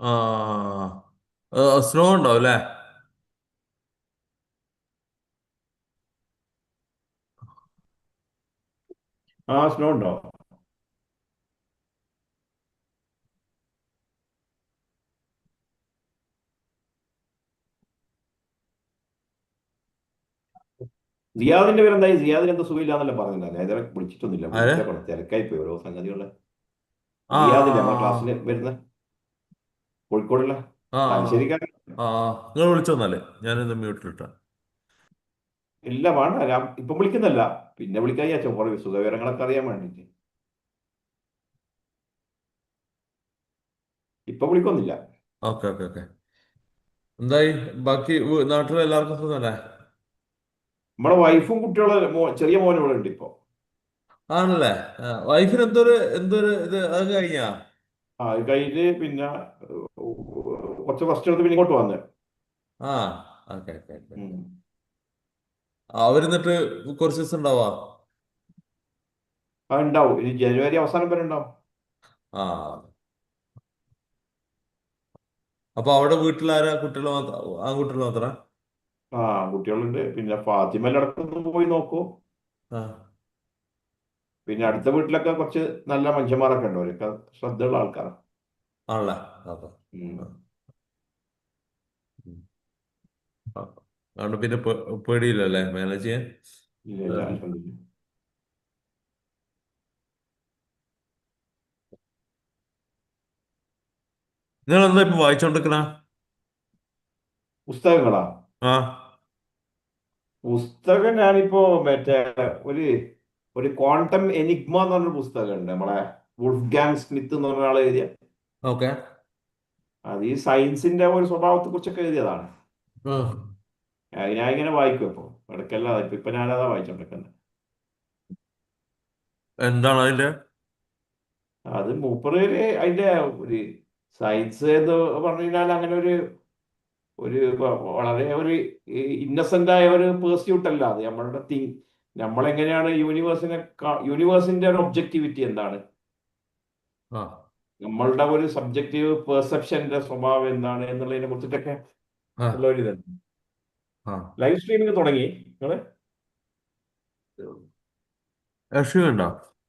ആ സ്നോ ഉണ്ടാവും അല്ലേ? ആ സ്നോ ഉണ്ടോ സിയാദിന്റെ പേരെന്തായി? സിയാദിന് എന്തോ സുഖമില്ലാന്നല്ല പറഞ്ഞില്ല? ഇതുവരെ വിളിച്ചിട്ടൊന്നുമില്ല. ആരെ? തിരക്കായി പോയി ഓരോ സംഗതികളെ. ആ സിയാദില്ലേ നമ്മുടെ ക്ലാസ്സിൽ വരുന്ന. കോഴിക്കോടുള്ള. ആ ആ. നിങ്ങൾ വിളിച്ചോന്നാലേ ഞാനിന്ന് മ്യൂട്ടിലിട്ട. ഇല്ല വേണ്ട. ഞാൻ ഇപ്പൊ വിളിക്കുന്നല്ല പിന്നെ വിളിക്കാൻ വിചാരിച്ചോ. കുറെ സുഖവിവരങ്ങളൊക്കെ അറിയാൻ വേണ്ടിട്ട്. ഇപ്പൊ വിളിക്കൊന്നില്ല ഓക്കെ ഓക്കെ ഓക്കെ. എന്തായി? ബാക്കി നാട്ടിലെല്ലാവർക്കും നാട്ടിൽ എല്ലാവർക്കും സുഖമല്ലേ നമ്മളെ വൈഫും കുട്ടികളും മോ ചെറിയ മോനും ഇവിടെ ഉണ്ട് ഇപ്പൊ. ആണല്ലേ? വൈഫിന് എന്തൊരു എന്തൊരു ഇത്? അത് കഴിഞ്ഞാ? ആ അത് കഴിഞ്ഞ് പിന്നെ കുറച്ച് ഫസ്റ്റ് എടുത്ത് പിന്നെ ഇങ്ങോട്ട് ആ ഓക്കെ ഓക്കെ ഓക്കെ. അവരെന്നിട്ട് കുറച്ച് ദിവസം ഉണ്ടാവാ? ആ ഉണ്ടാവും. ഇനി ജനുവരി അവസാനം വരെ ഉണ്ടാവും. ആ. അപ്പൊ അവിടെ വീട്ടിലാരാ കുട്ടികൾ മാത്രം ആൺകുട്ടികൾ മാത്രം? ആ കുട്ടികളുണ്ട് പിന്നെ ഫാത്തിമയിലടക്കം പോയി നോക്കൂ. ആ. പിന്നെ അടുത്ത വീട്ടിലൊക്കെ കുറച്ച് നല്ല മനുഷ്യന്മാരൊക്കെ ഉണ്ട്. അവരൊക്കെ ശ്രദ്ധയുള്ള ആൾക്കാരാണ് ആണല്ലേ? അപ്പൊ. അതുകൊണ്ട് പിന്നെ പേടിയില്ലല്ലേ മാനേജ് ചെയ്യാൻ. നിങ്ങൾ എന്താ ഇപ്പൊ വായിച്ചോണ്ടിരിക്കണ? പുസ്തകങ്ങളാ? ആ. പുസ്തകം ഞാനിപ്പോ മറ്റേ ഒരു ഒരു ക്വാണ്ടം എനിഗ്മ എന്ന് പറഞ്ഞൊരു പുസ്തകമുണ്ട്. നമ്മളെ വുഡ് ഗാങ് സ്മിത്ത് എന്ന് പറഞ്ഞ ആൾ എഴുതിയ ഓക്കെ അത് ഈ സയൻസിന്റെ ഒരു സ്വഭാവത്തെ കുറിച്ചൊക്കെ എഴുതിയതാണ് ഞാൻ ഇങ്ങനെ വായിക്കും ഇപ്പൊ. ഇടയ്ക്കല്ല ഇപ്പൊ ഞാനതാ വായിച്ചോണ്ടിരിക്കുന്നത് എന്താണ് അതിന്റെ? അത് മൂപ്പറേര് അതിന്റെ ഒരു സയൻസ് എന്ന് പറഞ്ഞു കഴിഞ്ഞാൽ അങ്ങനെ ഒരു ഒരു വളരെ ഒരു ഇന്നസെന്റ് ആയ ഒരു പേഴ്സ്യൂട്ട് അല്ല അത്. നമ്മളുടെ തിങ് നമ്മളെങ്ങനെയാണ് യൂണിവേഴ്സിനെ യൂണിവേഴ്സിന്റെ ഒരു ഒബ്ജക്ടിവിറ്റി എന്താണ്? നമ്മളുടെ ഒരു സബ്ജക്റ്റീവ് പെർസെപ്ഷന്റെ സ്വഭാവം എന്താണ് എന്നുള്ളതിനെ കുറിച്ചിട്ടൊക്കെ ഉള്ള ഒരു ഇതുണ്ട്. ലൈവ് സ്ട്രീമിംഗ് തുടങ്ങി. നിങ്ങൾ?